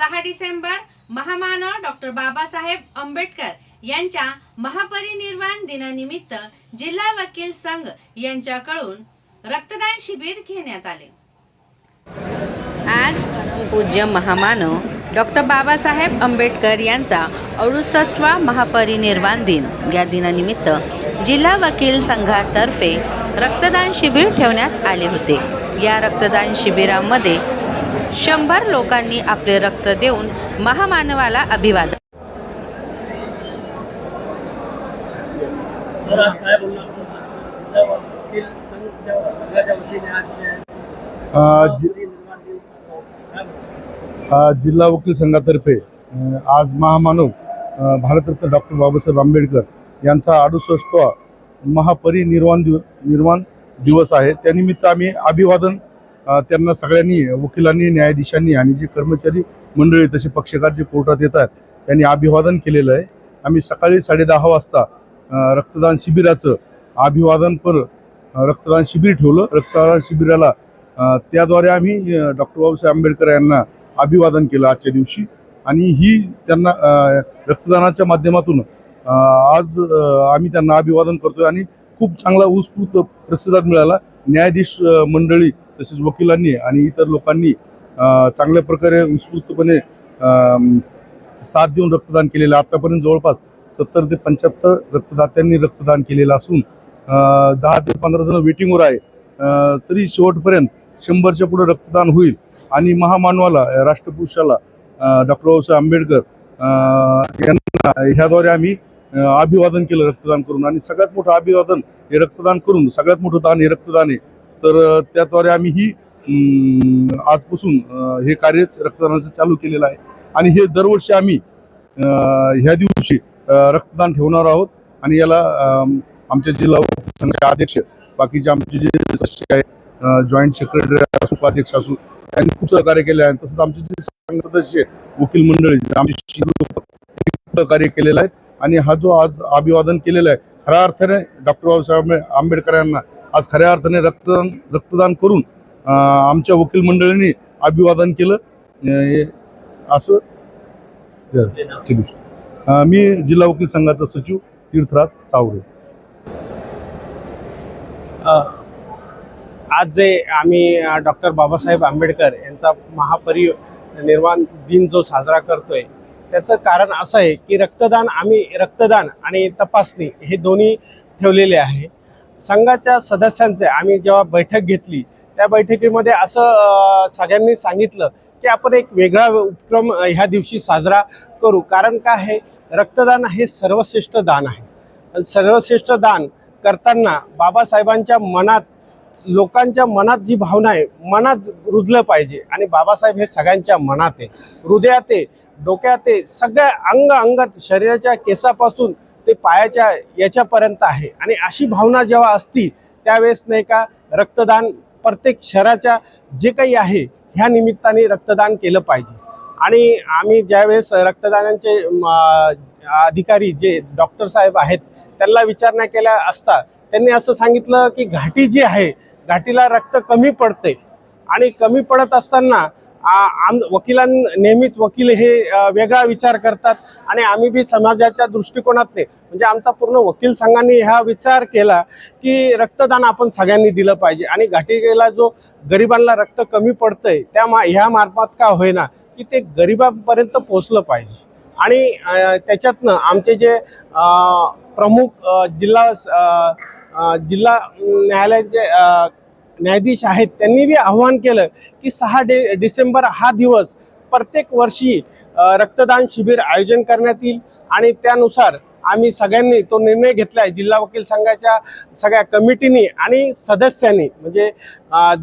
सहा डिसेंबर महामानव डॉक्टर बाबासाहेब आंबेडकर यांच्या महापरिनिर्वाण दिनानिमित्त जिल्हा वकील संघ यांच्याकडून रक्तदान शिबिर घेण्यात आले. आज पूज्य महामानव डॉक्टर बाबासाहेब आंबेडकर यांचा अडुसष्टवा महापरिनिर्वाण दिन. या दिनानिमित्त जिल्हा वकील संघातर्फे रक्तदान शिबिर ठेवण्यात आले होते. या रक्तदान शिबिरामध्ये शंभर लोकांनी आपले रक्त देऊन महामानवाला अभिवादन. सर आज काय बोलणार सर? जिल्हा वकील संघातर्फे आज महामानव भारतरत्न डॉक्टर बाबासाहेब आंबेडकर यांचा अडुसष्टवा महापरिनिर्वाण दिव निर्वाण दिवस आहे. त्यानिमित्त आम्ही अभिवादन त्यांना सगळ्यांनी वकिलांनी न्यायाधीशांनी आणि जे कर्मचारी मंडळी तसे पक्षकार जे कोर्टात येतात त्यांनी अभिवादन केलेलं आहे. आम्ही सकाळी साडेदहा वाजता रक्तदान शिबिराचं अभिवादन पर रक्तदान शिबिर ठेवलं. रक्तदान शिबिराला त्याद्वारे आम्ही डॉक्टर बाबासाहेब आंबेडकर यांना अभिवादन केलं आजच्या दिवशी. आणि ही त्यांना रक्तदानाच्या माध्यमातून आज आम्ही त्यांना अभिवादन करतोय आणि खूप चांगला उत्स्फूर्त प्रतिसाद मिळाला. न्यायाधीश मंडळी तसेच वकिलांनी आणि इतर लोकांनी चांगल्या प्रकारे उत्स्फूर्तपणे साथ देऊन रक्तदान केलेलं आतापर्यंत जवळपास सत्तर ते पंच्याहत्तर रक्तदात्यांनी रक्तदान केलेलं असून दहा ते पंधरा जण वेटिंगवर आहे. तरी शेवटपर्यंत शंभरच्या पुढे रक्तदान होईल. आणि महामानवाला राष्ट्रपुरुषाला डॉक्टर बाबासाहेब आंबेडकर यांना ह्याद्वारे आम्ही अभिवादन केलं रक्तदान करून. आणि सगळ्यात मोठं अभिवादन हे रक्तदान करून सगळ्यात मोठं दान हे रक्तदान आहे. तर त्याद्वारे आम्ही ही आजपासून हे कार्य रक्तदानाचं चालू केलेलं आहे. आणि हे दरवर्षी आम्ही ह्या दिवशी रक्तदान ठेवणार आहोत. आणि याला आमच्या जिल्हा अध्यक्ष बाकीचे आमचे जे जॉईंट सेक्रेटरी असू उपाध्यक्ष असू त्यांनी खूप सहकार्य केले आहे. तसंच आमचे जे सदस्य वकील मंडळी आमचे सहकार्य केलेलं आहे. आणि हा जो आज अभिवादन केलेला आहे खऱ्या अर्थाने डॉक्टर बाबासाहेब आंबे- आंबेडकर यांना आज खऱ्या अर्थाने रक्तदान रक्तदान करून आमच्या वकील मंडळीने अभिवादन केलं. असं. मी जिल्हा वकील संघाचा सचिव तीर्थराज चावरे आज जे आम्ही डॉक्टर बाबासाहेब आंबेडकर यांचा महापरि निर्माण दिन जो साजरा करतोय त्याचं कारण असं आहे की रक्तदान आम्ही रक्तदान आणि तपासणी हे दोन्ही ठेवलेले आहे. संघाच्या सदस्यांचे आम्ही जेव्हा बैठक घेतली त्या बैठकीमध्ये असं सगळ्यांनी सांगितलं की आपण एक वेगळा उपक्रम ह्या दिवशी साजरा करू. कारण काय आहे रक्तदान हे सर्वश्रेष्ठ दान आहे. सर्वश्रेष्ठ दान करताना बाबासाहेबांच्या मनात लोकांच्या मनात जी भावना आहे मनात रुजलं पाहिजे. आणि बाबासाहेब हे सगळ्यांच्या मनात आहे. हृदयात आहे डोक्यात आहे सगळ्या अंग अंगात शरीराच्या केसापासून ते पायाच्या याच्यापर्यंत आहे. आणि अशी भावना जेव्हा असती त्यावेळेस नाही का रक्तदान प्रत्येक शहराच्या जे काही आहे ह्या निमित्ताने रक्तदान केलं पाहिजे. आणि आम्ही ज्यावेळेस रक्तदानाचे अधिकारी जे डॉक्टर साहेब आहेत त्यांना विचारणा केल्या असता त्यांनी असं सांगितलं की घाटी जी आहे घाटीला रक्त कमी पडते आणि कमी पडत असताना आम वकिलां नेहमीच वकील हे वेगळा विचार करतात आणि आम्ही बी समाजाच्या दृष्टिकोनातने म्हणजे आमचा पूर्ण वकील संघाने हा विचार केला की रक्तदान आपण सगळ्यांनी दिलं पाहिजे. आणि घाटीला जो गरिबांना रक्त कमी पडतंय त्या मा ह्या मार्फत का होईना की ते गरिबांपर्यंत पोचलं पाहिजे. आणि त्याच्यातनं आमचे जे प्रमुख जिल्हा जिल्हा न्यायालयाचे न्यायाधीश आहेत त्यांनी बी आव्हान केलं की सहा डे डिसेंबर हा दिवस प्रत्येक वर्षी रक्तदान शिबिर आयोजन करण्यात येईल आणि त्यानुसार आम्ही सगळ्यांनी तो निर्णय घेतला आहे जिल्हा वकील संघाच्या सगळ्या कमिटीनी आणि सदस्यांनी. म्हणजे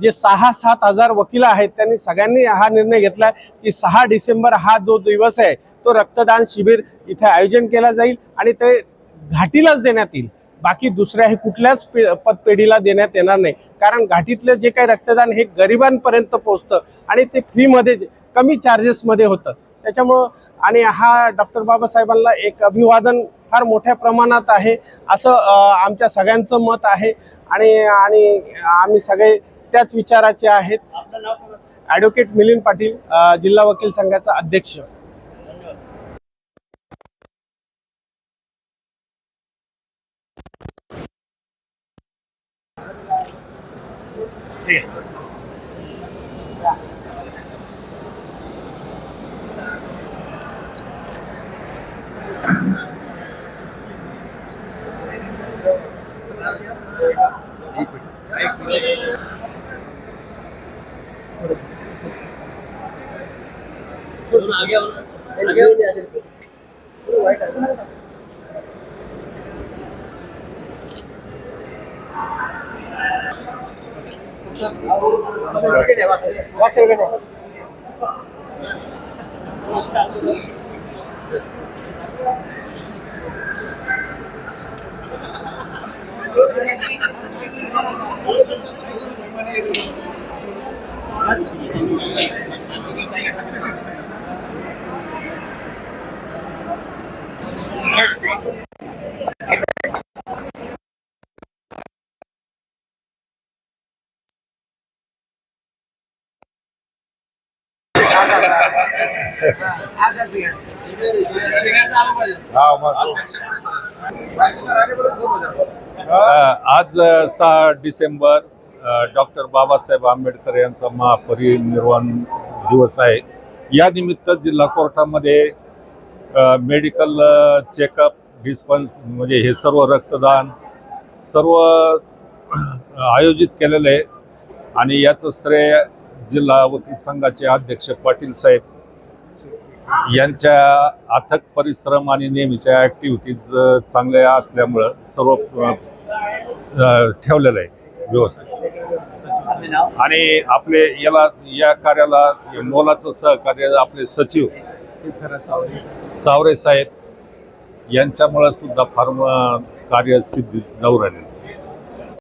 जे सहा सात हजार वकील आहेत त्यांनी सगळ्यांनी हा निर्णय घेतला आहे की सहा डिसेंबर हा जो दिवस आहे तो रक्तदान शिबिर इथे आयोजन केला जाईल आणि ते घाटीलाच देण्यात येईल. बाकी दुसऱ्या हे कुठल्याच पे पतपेढीला देण्यात येणार नाही. कारण घाटीतलं जे काही रक्तदान हे गरिबांपर्यंत पोचतं आणि ते फ्रीमध्ये कमी चार्जेसमध्ये होतं. त्याच्यामुळं आणि हा डॉक्टर बाबासाहेबांना एक अभिवादन फार मोठ्या प्रमाणात आहे असं आमच्या सगळ्यांचं मत आहे. आणि आणि आम्ही सगळे त्याच विचाराचे आहेत. ॲडव्होकेट मिलिंद पाटील जिल्हा वकील संघाचा अध्यक्ष. थोडं आगे आओ ना. आगे वाटसे आज सहा डिसेंबर डॉक्टर बाबासाहेब आंबेडकर यांचा महापरिनिर्वाण दिवस आहे. या निमित्त जिल्हा कोर्टामध्ये मेडिकल चेकअप डिस्पन्स म्हणजे हे सर्व रक्तदान सर्व आयोजित केलेलं आहे. आणि याचं श्रेय जिल्हा वकील संघाचे अध्यक्ष पाटील साहेब यांच्या अथक परिश्रम आणि नेहमीच्या ॲक्टिव्हिटीज चांगल्या असल्यामुळं सर्व ठेवलेलं आहे व्यवस्थित. आणि आपले याला या कार्याला मोलाचं सहकार्य आपले सचिव चावरे साहेब यांच्यामुळं सुद्धा फार कार्य सिद्धी जाऊ राहिले